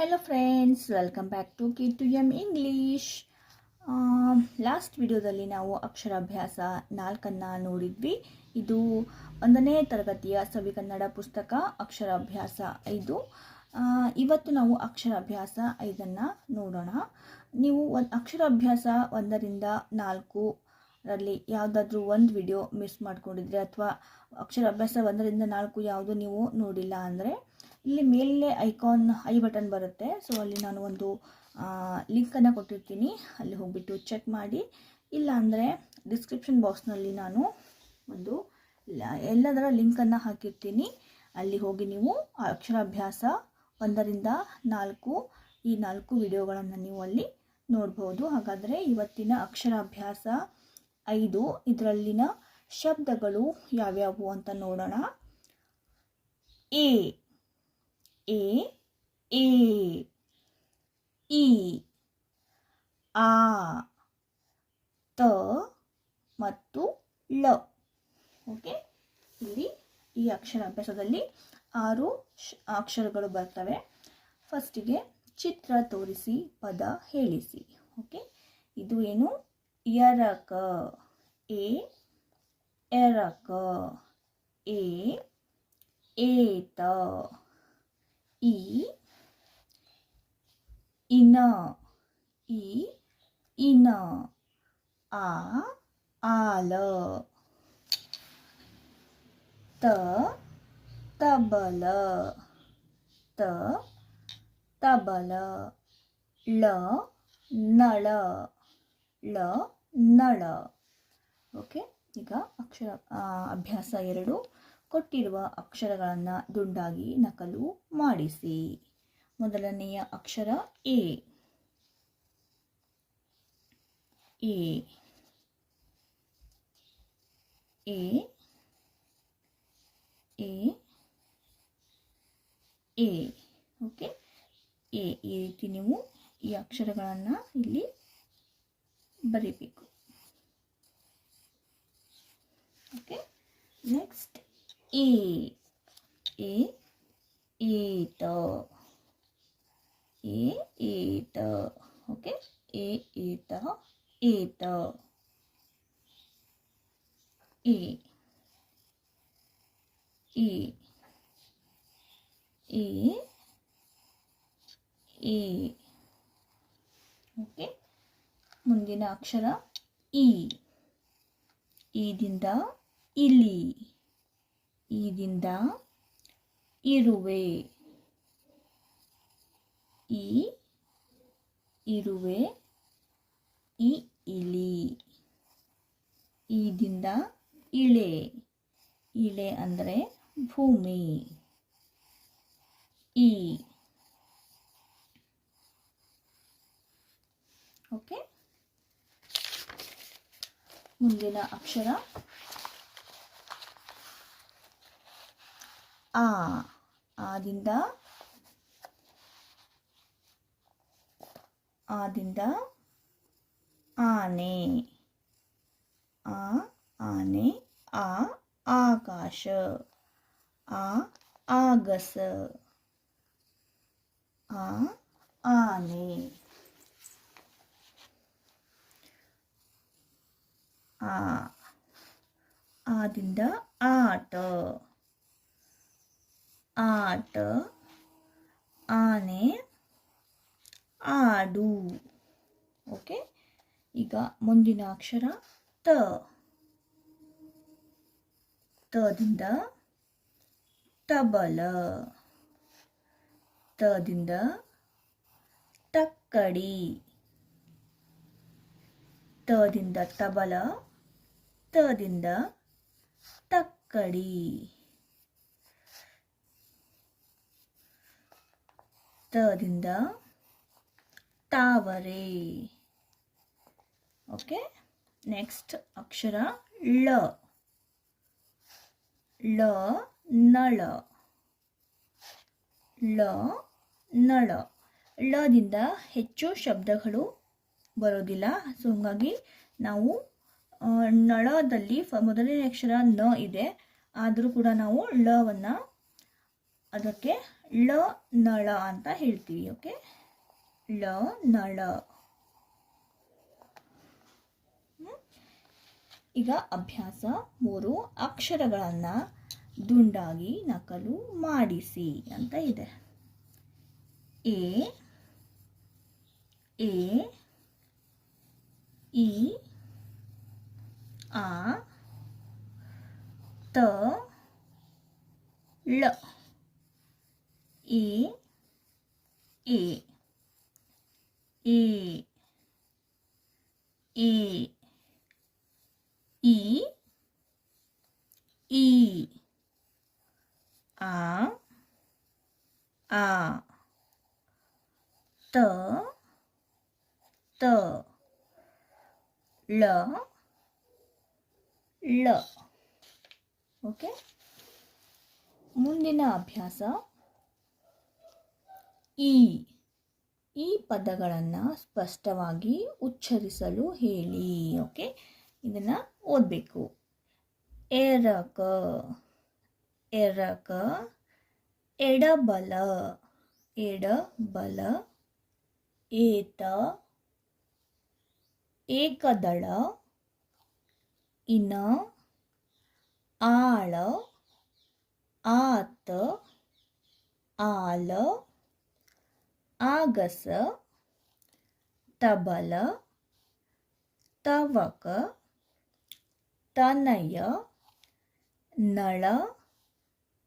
Hello friends welcome back to K to M English last ವಿಡಿಯೋದಲ್ಲಿ ನಾವು ಅಕ್ಷರಾಭ್ಯಾಸ ನಾಲ್ಕನ್ನು ನೋಡಿದ್ವಿ. ಇದು ಒಂದನೇ ತರಗತಿಯ ಸವಿ ಕನ್ನಡ ಪುಸ್ತಕ, ಅಕ್ಷರಾಭ್ಯಾಸ ಐದು. ಇವತ್ತು ನಾವು ಅಕ್ಷರಾಭ್ಯಾಸ ಐದನ್ನು ನೋಡೋಣ. ನೀವು ಒಂದು ಅಕ್ಷರಾಭ್ಯಾಸ ಒಂದರಿಂದ ನಾಲ್ಕು ರಲ್ಲಿ ಯಾವುದಾದ್ರೂ ಒಂದು ವಿಡಿಯೋ ಮಿಸ್ ಮಾಡ್ಕೊಂಡಿದ್ರೆ ಅಥವಾ ಅಕ್ಷರಾಭ್ಯಾಸ ಒಂದರಿಂದ ನಾಲ್ಕು ಯಾವುದು ನೀವು ನೋಡಿಲ್ಲ ಅಂದರೆ ಇಲ್ಲಿ ಮೇಲೆ ಐಕಾನ್ ಐ ಬಟನ್ ಬರುತ್ತೆ. ಸೊ ಅಲ್ಲಿ ನಾನು ಒಂದು ಲಿಂಕನ್ನು ಕೊಟ್ಟಿರ್ತೀನಿ. ಅಲ್ಲಿ ಹೋಗಿಬಿಟ್ಟು ಚೆಕ್ ಮಾಡಿ. ಇಲ್ಲ ಅಂದರೆ ಡಿಸ್ಕ್ರಿಪ್ಷನ್ ಬಾಕ್ಸ್ನಲ್ಲಿ ನಾನು ಒಂದು ಎಲ್ಲದರ ಲಿಂಕನ್ನು ಹಾಕಿರ್ತೀನಿ. ಅಲ್ಲಿ ಹೋಗಿ ನೀವು ಅಕ್ಷರಾಭ್ಯಾಸ ಒಂದರಿಂದ ನಾಲ್ಕು, ಈ ನಾಲ್ಕು ವಿಡಿಯೋಗಳನ್ನು ನೀವು ಅಲ್ಲಿ ನೋಡ್ಬೋದು. ಹಾಗಾದರೆ ಇವತ್ತಿನ ಅಕ್ಷರಾಭ್ಯಾಸ ಐದು. ಇದರಲ್ಲಿನ ಶಬ್ದಗಳು ಯಾವ್ಯಾವು ಅಂತ ನೋಡೋಣ. ಎ. ಎ ಎ ಇ ಆ ತ ಮತ್ತು ಳ ಓಕೆ ಇಲ್ಲಿ ಈ ಅಕ್ಷರ ಅಭ್ಯಾಸದಲ್ಲಿ ಆರು ಅಕ್ಷರಗಳು ಬರ್ತವೆ. ಫಸ್ಟಿಗೆ ಚಿತ್ರ ತೋರಿಸಿ, ಪದ ಹೇಳಿಸಿ. ಓಕೆ ಇದು ಏನು? ಎರಕ, ಎ, ಎರಕ ಎ ಏತ ಇ ಇನ ಇ ಇನ ಆ ಆಲ ತ ತಬಲ ತ ತಬಲ ಳ ನಳ ಳ ನಳ ಓಕೆ ಈಗ ಅಕ್ಷರ ಆ, ಅಭ್ಯಾಸ ಎರಡು ಕೊಟ್ಟಿರುವ ಅಕ್ಷರಗಳನ್ನು ದುಂಡಾಗಿ ನಕಲು ಮಾಡಿಸಿ. ಮೊದಲನೆಯ ಅಕ್ಷರ ಎ. ಎ. ಎ. ಎ. ಎ. ಓಕೆ? ಎ ಈ ರೀತಿ ನೀವು ಈ ಅಕ್ಷರಗಳನ್ನು ಇಲ್ಲಿ ಬರೀಬೇಕು. ಓಕೆ? ನೆಕ್ಸ್ಟ್ ಎ ಎ ಏಟ ಎ ಏಟ ಓಕೆ ಎ ಏಟ ಏಟ ಎ ಎ ಎ ಎ ಓಕೆ ಮುಂದಿನ ಅಕ್ಷರ ಇ. ಈದಿಂದ ಇಲಿ. ಈದಿಂದ ಇರುವೆ. ಇ ಇರುವೆ ಇ ಇಲಿ. ಈದಿಂದ ಇಳೆ. ಇಳೆ ಅಂದರೆ ಭೂಮಿ. ಇ ಓಕೆ ಮುಂದಿನ ಅಕ್ಷರ. ಆ ಆದಿಂದ ಆದಿಂದ ಆನೆ ಆ ಆನೆ ಆ ಆಕಾಶ ಆ ಆಗಸ ಆ ಆನೆ ಆ ಆದಿಂದ ಆಟ ಆಟ, ಆನೆ, ಆಡು. ಓಕೆ? ಈಗ ಮುಂದಿನ ಅಕ್ಷರ ತ. ತದಿಂದ ತಬಲ. ತದಿಂದ ತಕ್ಕಡಿ. ತದಿಂದ ತಬಲ, ತದಿಂದ ತಕ್ಕಡಿ. ತದಿಂದ ತಾವರೆ. ಓಕೆ ನೆಕ್ಸ್ಟ್ ಅಕ್ಷರ ಳ. ಳ, ನಳ. ಳ, ನಳ. ಳದಿಂದ ಹೆಚ್ಚು ಶಬ್ದಗಳು ಬರೋದಿಲ್ಲ. ಸೊ ಹಾಗಾಗಿ ನಾವು ನಳದಲ್ಲಿ ಮೊದಲನೇ ಅಕ್ಷರ ನ ಇದೆ. ಆದರೂ ಕೂಡ ನಾವು ಳವನ್ನು ಅದಕ್ಕೆ ಳ, ನಳ ಅಂತ ಹೇಳ್ತೀವಿ ಓಕೆ ಳ ನಳ. ಈಗ ಅಭ್ಯಾಸ ಮೂರು, ಅಕ್ಷರಗಳನ್ನು ದುಂಡಾಗಿ ನಕಲು ಮಾಡಿಸಿ ಅಂತ ಇದೆ. ಎ ಎ, ಇ, ಆ, ತ, ಳ. ಎ ಎ ಎ ಎ ಇ ಈ ಆ ಆ ತ ತ ಳ ಳ ಓಕೆ ಮುಂದಿನ ಅಭ್ಯಾಸ ಈ ಈ ಪದಗಳನ್ನು ಸ್ಪಷ್ಟವಾಗಿ ಉಚ್ಚರಿಸಲು ಹೇಳಿ ಓಕೆ ಇದನ್ನು ಓದಬೇಕು. ಎರಕ ಎರಕ, ಎಡಬಲ ಎಡಬಲ, ಏತ, ಏಕದಳ, ಇನ, ಆಳ, ಆತ, ಆಲ ಆಗಸ, ತಬಲ, ತವಕ, ತನಯ, ನಳ,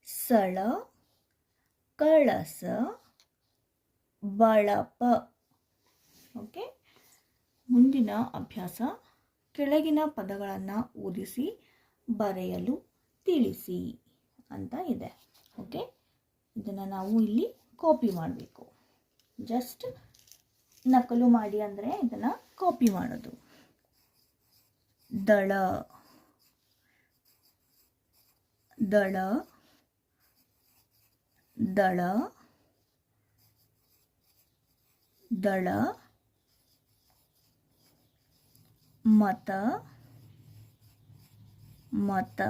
ಸಳ, ಕಳಸ, ಬಳಪ. ಓಕೆ? ಮುಂದಿನ ಅಭ್ಯಾಸ, ಕೆಳಗಿನ ಪದಗಳನ್ನು ಓದಿಸಿ, ಬರೆಯಲು ತಿಳಿಸಿ ಅಂತ ಇದೆ. ಓಕೆ? ಇದನ್ನು ನಾವು ಇಲ್ಲಿ ಕಾಪಿ ಮಾಡಬೇಕು. ಜಸ್ಟ್ ನಕಲು ಮಾಡಿ ಅಂದರೆ ಇದನ್ನು ಕಾಪಿ ಮಾಡೋದು. ದಳ ದಳ ದಳ ದಳ, ಮತ ಮತ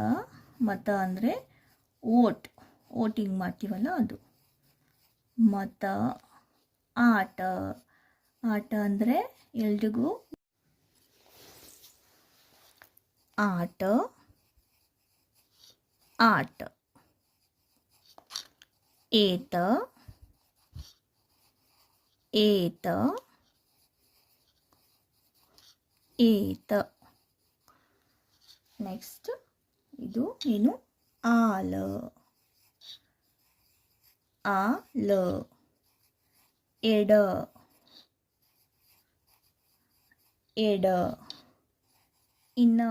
ಮತ ಅಂದರೆ ಓಟ್. ಓಟಿಂಗ್ ಮಾಡ್ತೀವಲ್ಲ ಅದು. ಮತ ಆಟ ಆಟ ಅಂದರೆ ಎಲ್ರಿಗೂ ಆಟ ಆಟ ಏತ ಏತ ಏತ. ನೆಕ್ಸ್ಟ್ ಇದು ಏನು? ಆಲ ಆಲ. ಎಡ. ಎಡ. ಇನ್ನ.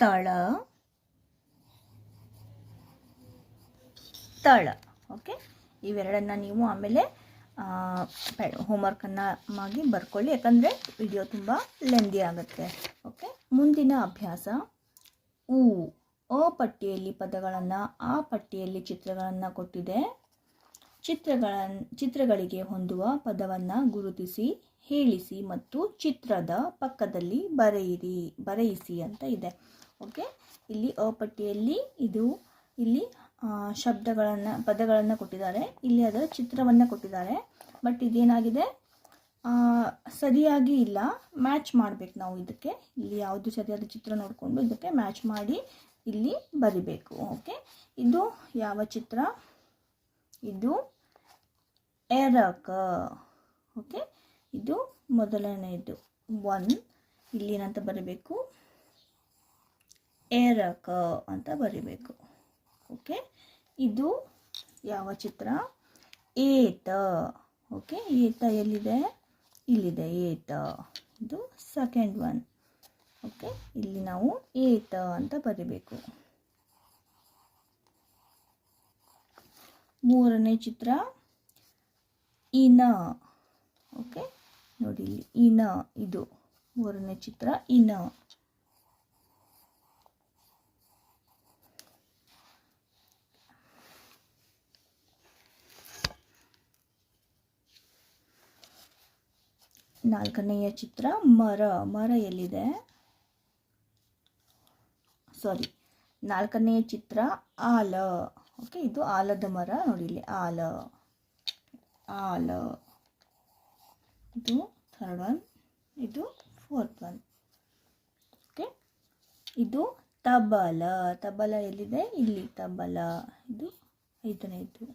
ತಳ. ತಳ. ಓಕೆ? ಇವೆರಡನ್ನ ನೀವು ಆಮೇಲೆ ಹೋಮ್ವರ್ಕನ್ನು ಮಾಡಿ ಬರ್ಕೊಳ್ಳಿ. ಯಾಕಂದರೆ ವಿಡಿಯೋ ತುಂಬ ಲೆಂದಿ ಆಗುತ್ತೆ. ಓಕೆ? ಮುಂದಿನ ಅಭ್ಯಾಸ ಉ ಅ ಪಟ್ಟಿಯಲ್ಲಿ ಪದಗಳನ್ನು, ಆ ಪಟ್ಟಿಯಲ್ಲಿ ಚಿತ್ರಗಳನ್ನು ಕೊಟ್ಟಿದೆ. ಚಿತ್ರಗಳ ಚಿತ್ರಗಳಿಗೆ ಹೊಂದುವ ಪದವನ್ನು ಗುರುತಿಸಿ, ಹೇಳಿಸಿ ಮತ್ತು ಚಿತ್ರದ ಪಕ್ಕದಲ್ಲಿ ಬರೆಯಿರಿ, ಬರೆಯಿಸಿ ಅಂತ ಇದೆ. ಓಕೆ? ಇಲ್ಲಿ ಅ ಪಟ್ಟಿಯಲ್ಲಿ ಇದು, ಇಲ್ಲಿ ಶಬ್ದಗಳನ್ನು, ಪದಗಳನ್ನು ಕೊಟ್ಟಿದ್ದಾರೆ. ಇಲ್ಲಿ ಅದರ ಚಿತ್ರವನ್ನು ಕೊಟ್ಟಿದ್ದಾರೆ. ಬಟ್ ಇದೇನಾಗಿದೆ? ಸರಿಯಾಗಿ ಇಲ್ಲ. ಮ್ಯಾಚ್ ಮಾಡಬೇಕು ನಾವು ಇದಕ್ಕೆ. ಇಲ್ಲಿ ಯಾವುದು ಸರಿಯಾದ ಚಿತ್ರ ನೋಡಿಕೊಂಡು ಇದಕ್ಕೆ ಮ್ಯಾಚ್ ಮಾಡಿ ಇಲ್ಲಿ ಬರಿಬೇಕು ಓಕೆ ಇದು ಯಾವ ಚಿತ್ರ? ಇದು ಎರಕ ಓಕೆ ಇದು ಮೊದಲನೆಯದು. ಒನ್ ಇಲ್ಲಿ ಏನಂತ ಬರಿಬೇಕು? ಎರಕ ಅಂತ ಬರಿಬೇಕು ಓಕೆ ಇದು ಯಾವ ಚಿತ್ರ? ಏತ ಓಕೆ ಏತ ಎಲ್ಲಿದೆ? ಇಲ್ಲಿದೆ, ಏತ. ಇದು ಸೆಕೆಂಡ್ ಒನ್ ಓಕೆ. ಇಲ್ಲಿ ನಾವು ಏತ ಅಂತ ಬರಿಬೇಕು. ಮೂರನೇ ಚಿತ್ರ, ಇನ. ಓಕೆ, ನೋಡಿ ಇಲ್ಲಿ, ಇನ, ಇದು. ಮೂರನೇ ಚಿತ್ರ, ಇನ. ನಾಲ್ಕನೆಯ ಚಿತ್ರ, ಮರ. ಮರ ಎಲ್ಲಿದೆ? ಸಾರಿ ನಾಲ್ಕನೇ ಚಿತ್ರ ಆಲ. ಓಕೆ ಇದು ಆಲದ ಮರ ನೋಡಿ ಇಲ್ಲಿ. ಆಲ. ಆಲ. ಇದು ಥರ್ಡ್ ಒನ್ ಇದು ಫೋರ್ತ್ ಒನ್ ಓಕೆ ಇದು ತಬಲ. ತಬಲ ಎಲ್ಲಿದೆ? ಇಲ್ಲಿ ತಬಲ. ಇದು ಐದನೇದು.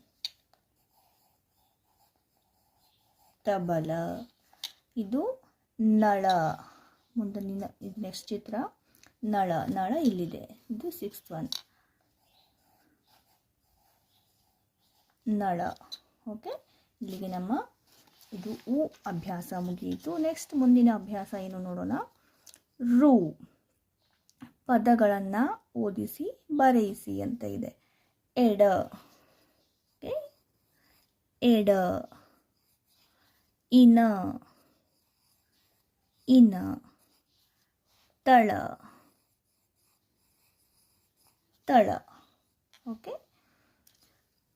ತಬಲ. ಇದು ನಳ. ಮುಂದಿನ ಇದು ನೆಕ್ಸ್ಟ್ ಚಿತ್ರ. ನಳ ನಳ ಇಲ್ಲಿದೆ. ಇದು ಸಿಕ್ಸ್ತ್ ಒನ್ ನಳ. ಓಕೆ ಇಲ್ಲಿಗೆ ನಮ್ಮ ಇದು ಉ ಅಭ್ಯಾಸ ಮುಗಿಯಿತು. ನೆಕ್ಸ್ಟ್ ಮುಂದಿನ ಅಭ್ಯಾಸ ಏನು ನೋಡೋಣ? ರು. ಪದಗಳನ್ನು ಓದಿಸಿ, ಬರೆಯಿಸಿ ಅಂತ ಇದೆ. ಎಡ. ಓಕೆ ಎಡ. ಇನ. ಇನ. ತಳ. ತಳ. ಓಕೆ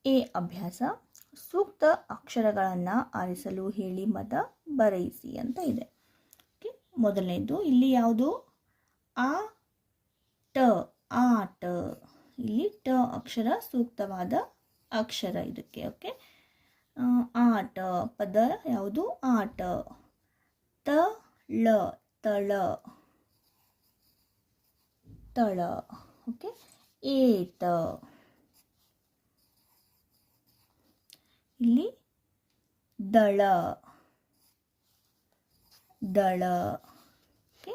ಎ ಅಭ್ಯಾಸ. ಸೂಕ್ತ ಅಕ್ಷರಗಳನ್ನು ಆರಿಸಲು ಹೇಳಿ ಮತ ಬರೆಯಿಸಿ ಅಂತ ಇದೆ. ಓಕೆ ಮೊದಲನೇದು, ಇಲ್ಲಿ ಯಾವುದು? ಆ, ಟ, ಆಟ. ಇಲ್ಲಿ ಟ ಅಕ್ಷರ, ಸೂಕ್ತವಾದ ಅಕ್ಷರ ಇದಕ್ಕೆ. ಓಕೆ ಆಟ. ಪದ ಯಾವುದು? ಆಟ. ತ, ಳ, ತಳ. ತಳ. ಓಕೆ ಏತ. ಇಲ್ಲಿ ದಳ. ದಳ. ಓಕೆ.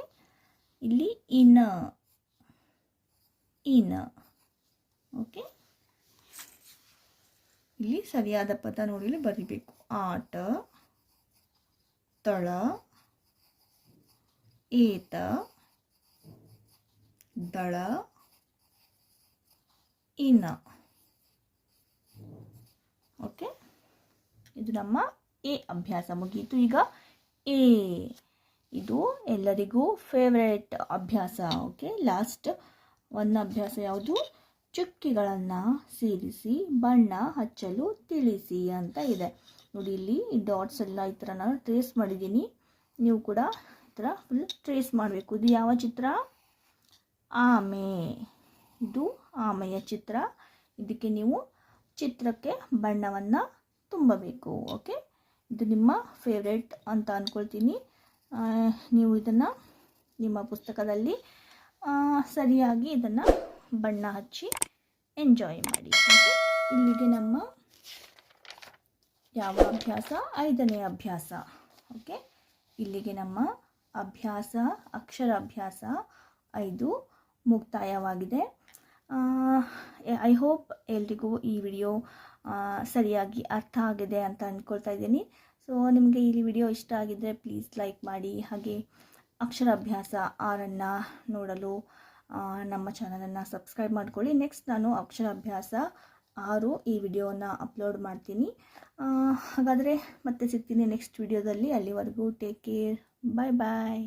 ಇಲ್ಲಿ ಇನ. ಇನ. ಓಕೆ. ಇಲ್ಲಿ ಸರಿಯಾದ ಪದ ನೋಡಿಲಿ ಬರಿಬೇಕು. ಆಟ. ತಳ. ಏತ. ದಳ. ಇನ. ಓಕೆ ಇದು ನಮ್ಮ ಎ ಅಭ್ಯಾಸ ಮುಗೀತು ಈಗ. ಎ. ಇದು ಎಲ್ಲರಿಗೂ ಫೇವ್ರೇಟ್ ಅಭ್ಯಾಸ ಓಕೆ ಲಾಸ್ಟ್ ಒಂದು ಅಭ್ಯಾಸ ಯಾವುದು? ಚುಕ್ಕಿಗಳನ್ನು ಸೇರಿಸಿ, ಬಣ್ಣ ಹಚ್ಚಲು ತಿಳಿಸಿ ಅಂತ ಇದೆ. ನೋಡಿ, ಇಲ್ಲಿ ಡಾಟ್ಸ್ ಎಲ್ಲ ಈ ಥರ ನಾನು ಟ್ರೇಸ್ ಮಾಡಿದ್ದೀನಿ. ನೀವು ಕೂಡ ಈ ಥರ ಫುಲ್ ಟ್ರೇಸ್ ಮಾಡಬೇಕು. ಇದು ಯಾವ ಚಿತ್ರ? ಆಮೆ. ಇದು ಆಮೆಯ ಚಿತ್ರ. ಇದಕ್ಕೆ ನೀವು ಚಿತ್ರಕ್ಕೆ ಬಣ್ಣವನ್ನು ತುಂಬಬೇಕು, ಓಕೆ? ಇದು ನಿಮ್ಮ ಫೇವ್ರೇಟ್ ಅಂತ ಅಂದ್ಕೊಳ್ತೀನಿ ನೀವು ಇದನ್ನು ನಿಮ್ಮ ಪುಸ್ತಕದಲ್ಲಿ ಸರಿಯಾಗಿ ಇದನ್ನು ಬಣ್ಣ ಹಚ್ಚಿ ಎಂಜಾಯ್ ಮಾಡಿ ಇಲ್ಲಿಗೆ ನಮ್ಮ ಯಾವ ಅಭ್ಯಾಸ? ಐದನೇ ಅಭ್ಯಾಸ, ಓಕೆ? ಇಲ್ಲಿಗೆ ನಮ್ಮ ಅಭ್ಯಾಸ, ಅಕ್ಷರ ಅಭ್ಯಾಸ ಐದು ಮುಕ್ತಾಯವಾಗಿದೆ. ಐ ಹೋಪ್ ಎಲ್ರಿಗೂ ಈ ವಿಡಿಯೋ ಸರಿಯಾಗಿ ಅರ್ಥ ಆಗಿದೆ ಅಂತ ಅಂದ್ಕೊಳ್ತಾ ಇದ್ದೀನಿ. ಸೊ ನಿಮಗೆ ಈ ವಿಡಿಯೋ ಇಷ್ಟ ಆಗಿದ್ದರೆ ಪ್ಲೀಸ್ ಲೈಕ್ ಮಾಡಿ, ಹಾಗೆ ಅಕ್ಷರಾಭ್ಯಾಸ ಆರನ್ನು ನೋಡಲು ನಮ್ಮ ಚಾನಲನ್ನು ಸಬ್ಸ್ಕ್ರೈಬ್ ಮಾಡ್ಕೊಳ್ಳಿ. ನೆಕ್ಸ್ಟ್ ನಾನು ಅಕ್ಷರಾಭ್ಯಾಸ ಆರು ಈ ವಿಡಿಯೋನ ಅಪ್ಲೋಡ್ ಮಾಡ್ತೀನಿ. ಹಾಗಾದರೆ ಮತ್ತೆ ಸಿಗ್ತೀನಿ ನೆಕ್ಸ್ಟ್ ವಿಡಿಯೋದಲ್ಲಿ ಅಲ್ಲಿವರೆಗೂ ಟೇಕ್ ಕೇರ್ ಬಾಯ್ ಬಾಯ್